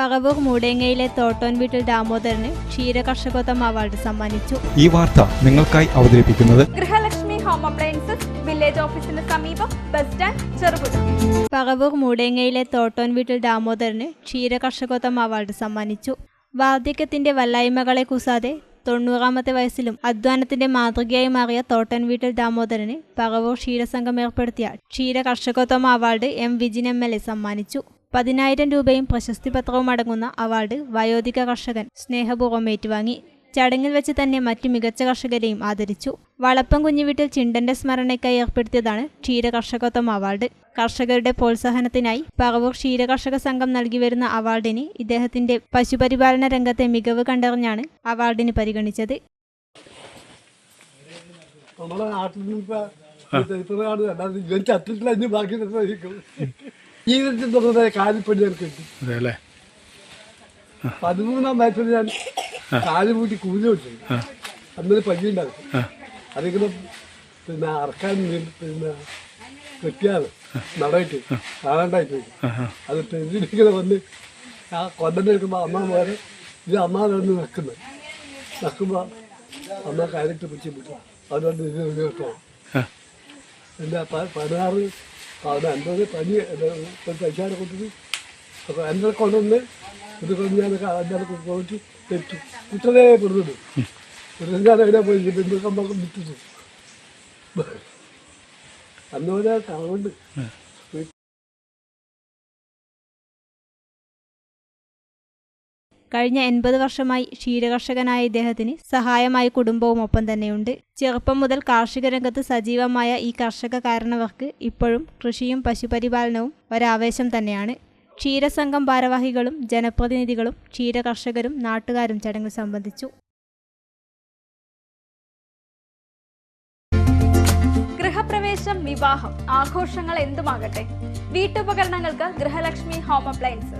പറവൂർ മൂടേങ്ങയിലെ തോട്ടോൻ വീട്ടിൽ ദാമോദരന് ക്ഷീര കർഷകോത്തം അവാർഡ് സമ്മാനിച്ചു. ഈ വാർത്ത നിങ്ങൾക്കായി അവതരിപ്പിക്കുന്നത് ഗൃഹലക്ഷ്മി ഹോം അപ്ലയൻസസ് വില്ലേജ് ഓഫീസിന് സമീപം ബസ് സ്റ്റാൻഡ് ചെറുപുഴ. പറവൂർ മൂടേങ്ങയിലെ തോട്ടോൻ വീട്ടിൽ ദാമോദരന് ക്ഷീര കർഷകോത്തം അവാർഡ് സമ്മാനിച്ചു. വാർദ്ധക്യത്തിന്റെ വല്ലായ്മകളെ കൂസാതെ തൊണ്ണൂറാമത്തെ വയസ്സിലും അധ്വാനത്തിന്റെ മാതൃകയായി മാറിയ തോട്ടൻ വീട്ടിൽ ദാമോദരന് പറവൂർ ക്ഷീരസംഘം ഏർപ്പെടുത്തിയ ക്ഷീര കർഷകോത്തമ award M Vijin M L A സമ്മാനിച്ചു. പതിനായിരം രൂപയും പ്രശസ്തി പത്രവും അടങ്ങുന്ന അവാർഡ് വയോധിക കർഷകൻ സ്നേഹപൂർവം ഏറ്റുവാങ്ങി ചടങ്ങിൽ വെച്ച് തന്നെ മറ്റു മികച്ച കർഷകരെയും ആദരിച്ചു. വളപ്പം കുഞ്ഞുവീട്ടിൽ ചിണ്ടന്റെ സ്മരണയ്ക്കായി ഏർപ്പെടുത്തിയതാണ് ക്ഷീര കർഷകത്വം അവാർഡ്. കർഷകരുടെ പ്രോത്സാഹനത്തിനായി പറവൂർ ക്ഷീര കർഷക സംഘം നൽകി വരുന്ന അവാർഡിന് ഇദ്ദേഹത്തിന്റെ പശുപരിപാലന രംഗത്തെ മികവ് കണ്ടറിഞ്ഞാണ് അവാർഡിന് പരിഗണിച്ചത്. നമ്മുടെ നാട്ടിൽ നിന്ന് ഇപ്പൊ ഇത്ര ചത്തിട്ടില്ല ഇനി ബാക്കി ജീവിതത്തിൽ തുടർന്ന കാലിപ്പണി ഞാൻ കിട്ടി. അതെ അല്ലേ? പതിമൂന്നാം വയസ്സിൽ ഞാൻ കാൽ പൂട്ടി കൂലി വെച്ചു അന്നൊരു ഉണ്ടായിരുന്നു അതിങ്ങനെ പിന്നെ അറക്കാൻ പിന്നെ വെട്ടിയാണ് നടയിട്ട് കാണാണ്ടായി പോയി. അത് തെരുവിലിങ്ങനെ വന്ന് ആ കൊണ്ടനെ എടുക്കുമ്പോൾ അമ്മ പോലെ ഇത് അമ്മ വന്ന് നിൽക്കുന്നത് നിൽക്കുമ്പോൾ അമ്മ കാലിട്ട് പിടിച്ച് പിടിച്ചു അതുകൊണ്ട് ഇത് ഇത് വെക്കണം എന്റെ പ- പതിനാറ് പതിന അൻപത് പനി പൈസ കൊടുത്തത് അപ്പോൾ എന്നെ കൊണ്ടുവന്ന് ഇത് കൊണ്ട് ഞാൻ അതിന്റെ പോയിട്ട് തെറ്റു. കുട്ടനെ കൊടുത്തത് ഞാൻ എവിടെ പോയി ബന്ധുക്കമ്പ വിറ്റു അന്ന് പോലെ കഴിഞ്ഞ എൺപത് വർഷമായി ക്ഷീരകർഷകനായ ഇദ്ദേഹത്തിന് സഹായമായി കുടുംബവും ഒപ്പം തന്നെയുണ്ട്. ചെറുപ്പം മുതൽ കാർഷിക രംഗത്ത് സജീവമായ ഈ കർഷക കാരണവർക്ക് ഇപ്പോഴും കൃഷിയും പശുപരിപാലനവും ഒരാവേശം തന്നെയാണ്. ക്ഷീരസംഘം ഭാരവാഹികളും ജനപ്രതിനിധികളും ക്ഷീരകർഷകരും നാട്ടുകാരും ചടങ്ങിൽ സംബന്ധിച്ചു. ഗൃഹപ്രവേശം വിവാഹം ആഘോഷങ്ങൾ എന്തുമാകട്ടെ? വീട്ടുപകരണങ്ങൾക്ക് ഗൃഹലക്ഷ്മി ഹോം അപ്ലയൻസസ്